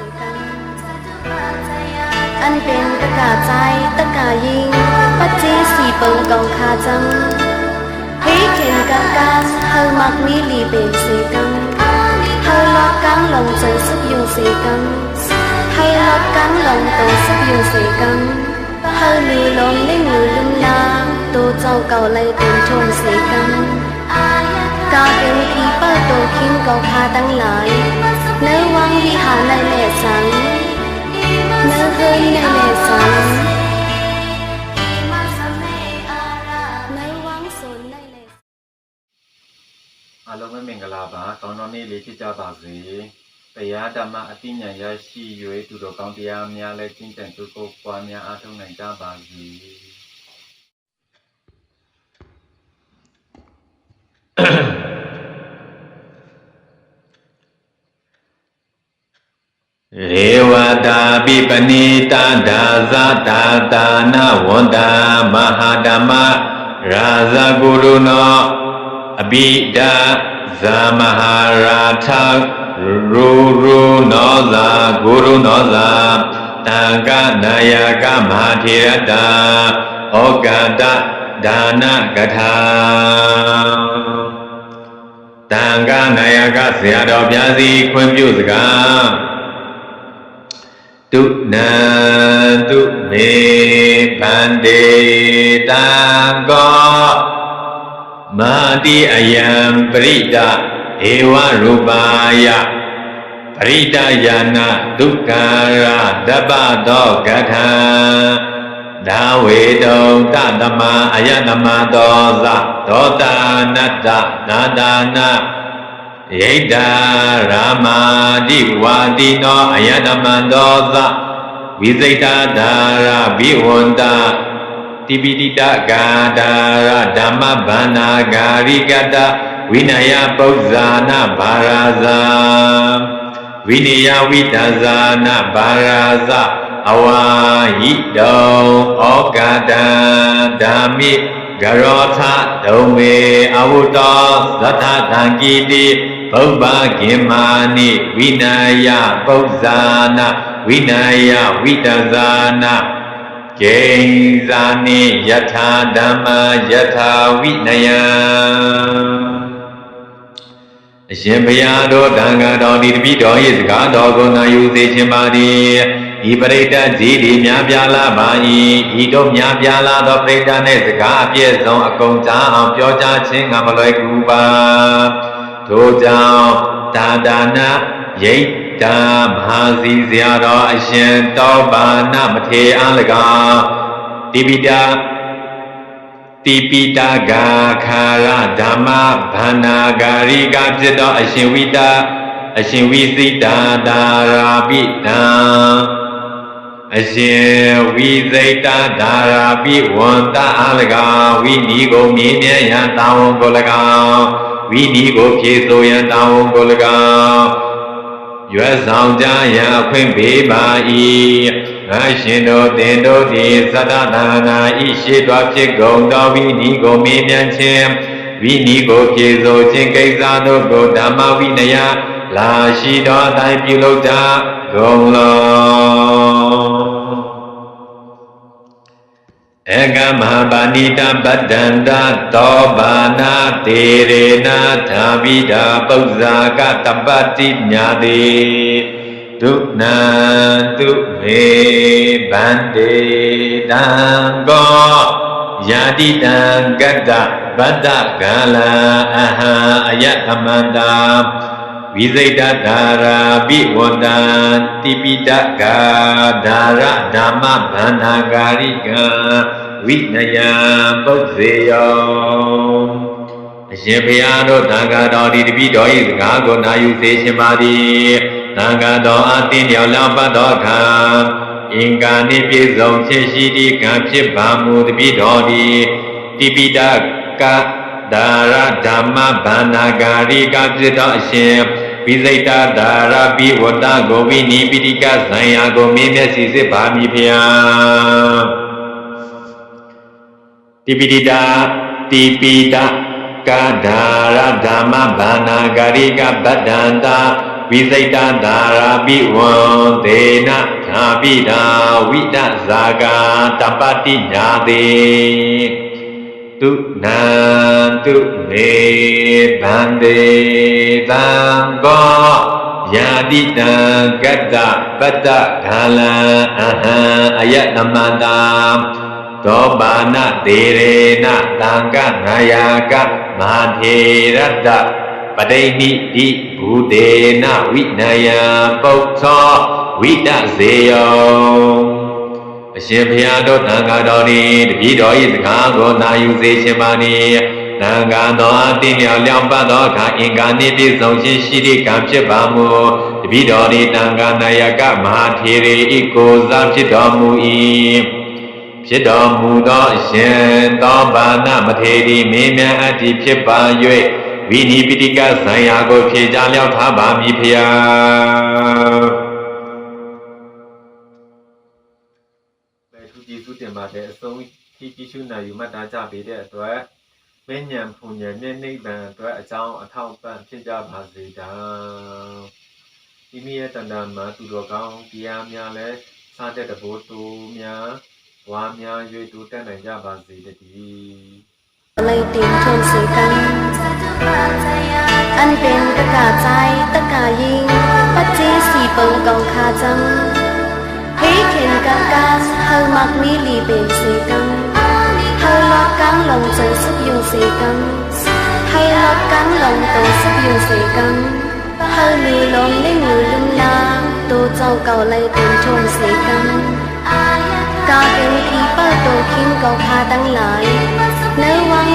สีกัน อันเป็นตะกาใจตะกายิง ปัจเจสีเปิงกองคาจังเฮ้เข็นกังกังเฮามักมีลีเป็นสีกังเฮาลอกกังลงจนสุกยุงสีกังเฮาลอกกังลงตัวสุกยุงสีกังเฮาลือลงได้งูลุมลามตัวเจ้าเก่าเลยเป็นชนสีกัง กาเป็นผีเป้าตัวคิงกองคาตั้งหลาย 能往里好那那上，能喝那那上。အလုံးမင်္ဂလာပါကောင်းတော်နေ့လေးဖြစ်ကြပါစေတရားဓမ္မအသိဉာဏ်ရရှိ၍သူတော်ကောင်းတရားများလည်းကျင့်ကြံကြိုးကိုပွားများအားထုတ်နိုင်ကြပါစေ ဝတာပိပဏိတာဒါဇတာတာနဝန္တာမဟာဓမ္မရာဇဂုရုနောအပိဒဇမဟာရာထရူရူနောဇာဂုရုနောဇာတံကနာယကမဟာထေရတာဩကတဒါနကထာတံကနာယကဆရာတော်ဘုရားစီခွင့်ပြုစကား တုနံတုမေဗန္တေတံကောမာတိအယံပရိဒဧဝရူပါယပရိဒယာနာဒုက္ခရာတပ္ပသောကထံဒါဝေတုံတတမအယတမသောသဒောတာနတ္တနာဒါနာ ယိတရာမာတိဝါတိနောအယတမန္တောသဝိစိတဒါရဘိဝန္တာတိပိတိတဂာဒါရဓမ္မဗန္နာဂာရိကတဝိနယပုဇ္ဇာနဘာရာဇာဝိနိယဝိတဇာနဘာရာဇအဝါဟိတောဩကာတံဓမ္မိဂရောထဒုံမေအဝုတောသတ္ထတံကိတိ ဘုဗ္ဗကိမာနိဝိနယပုဇ္ဇာနဝိနယဝိတဇာနဂိဉ္ဇာနိယထာဓမ္မယထာဝိနယအရှင်ဘုရားတော်တန်ခါတော်ဒီတပိတော်၏စကားတော်ကိုနာယူစေခြင်းပါသည်ဤပရိဒတ်ဇီဒီများပြားလာပါ၏ဤတို့များပြားလာသောပရိဒတ်နှင့်စကားအပြည့်စုံအကုန်ကြားအောင်ပြောကြားခြင်းကမလွယ်ကူပါ ထို့ကြောင့်တာဒါနာယိတ်တာမဟာစီဇာတော်အရှင်တောပါဏမထေရအား၎င်းတိပိတာတိပိတာဂါခာရဓမ္မဘာနာဂာရိကဖြစ်သောအရှင်ဝိတာအရှင်ဝိသိတာတာရာပိတံအရှင်ဝိသိတာဒါရာပိဝန္တအား၎င်းဝိနီကိုမြင်မြတ်ရန်တာဝန်ကို၎င်း ဝိနီကိုဖြည့်ဆိုရန်တာဝန်ကို၎င်းရွယ်ဆောင်ကြရန်အခွင့်ပေးပါ၏ငါရှင်တို့တင်တို့သည်သတ္တဒါနာဤရှိတော်ဖြစ်ကုန်သောဝိနီကိုမြင်မြတ်ခြင်းဝိနီကိုဖြည့်ဆိုခြင်းကိစ္စတို့ကိုဓမ္မဝိနယလာရှိတော်အတိုင်းပြုလုပ်ကြကုန်လော ဧကမဟာပါဏိတပတ္တန္တသောဘာနာတေရေနာဓာမိတာပုဇ္ဇာကတပ္ပတိညာတိဒုနံတုမေဗန္တေတံကောယာတိတံကတ္တဗတ္တဂာလံအဟံအယတမန္တာဝိစိတဒါရာပိဝန္တံတိပိတဂာဒါရဓမ္မဗန္နာဂာရိကံ ဝိနယံပုဇ္ဇေယောအရှင်ဘုရားတို့သံဃာတော်ဒီတပိတော်၏စကားကိုနာယူစေခြင်းပါသည်သံဃာတော်အသင်းလျော်လပတ်တော်ခါအင်္ဂါနှင့်ပြည့်စုံခြင်းရှိသည့်ကံဖြစ်ပါမူတပိတော်သည်တိပိတကဒါရဓမ္မဗန္နာဂာရိကဖြစ်သောအရှင်ဝိစိတဒါရပိဝတ္တကိုဝိနိပိတိကဇံယာကိုမင်းမျက်စီစစ်ပါမည်ဖျား တိပိတိတာတိပိတကဒါရဓမ္မဗန္နာဂာရိကဗတ္တန္တာဝဝိစိတ်တသာရာပိဝံဒေနဓာပိတာဝိတဇာကာတပတ္တိညာတိတုနံတုမေဗန္တေသံဃောယာတိတံကတ္တပတ္တဂာလံအဟံအယတမန္တာ သောပါဏတေရေနသံဃနာယာကမဟာထေရတ္တပဋိနိတိဘူတေနဝိနယံပုတ်သောဝိတဇေယောအရှင်ဘုရားတို့တန်ခါတော်ဤတပည့်တော်ဤစကားကိုနာယူစေခြင်းပါနေတန်ခါတော်အတင်းလျောက်လျောက်ပတ်သောအခါအင်္ဂါနှင့်ပြည့်စုံခြင်းရှိသည့်ကံဖြစ်ပါမူတပည့်တော်ဤတန်ခါနာယကမဟာထေရီဤကိုယ်စားဖြစ်တော်မူ၏ ဖြစ်တော်မူသောအရှင်သောဘာနမထေရီမင်းမြတ်အတ္တိဖြစ်ပါ၍ဝိနိပိတိကဇံယာကိုဖြေကြလျောက်ထားပါမည်ဖျားပဲထူးကျေးဇူးတင်ပါတယ်အဆုံးထိကြည့်ရှုနိုင်ယူမှတ်သားကြပေးတဲ့အတွက်မဉ္ဇဉ်ဖုန်ဉဏ်နဲ့နိဗ္ဗာန်အတွက်အကြောင်းအထောက်ပံ့ဖြစ်ကြပါစေတောင်းဒီမိရဲ့တဏ္ဍာမှာသူတော်ကောင်းတရားများလဲစားတဲ့တဘိုးတူများ ဝါများ၍တူတက်နိုင်ကြပါစေတည်း เลยติงทนสีกัน อันเป็นตะกาใจตะกายิง ปัจเจสีเปิงกองคาจัง เฮ้เข็นกังกังเฮามักมีลีเป็นสีกังเฮาลอดกังลงเจอสุกยุงสีกังเฮาลอดกังลงโตสุกยุงสีกังเฮาลือลงเล่งลือลุมลาตัวเจ้าเก่าเลยติงทนสีกัน ก็เป็นผีเปิดโตคิงเก่าคาตั้งหลายในวัง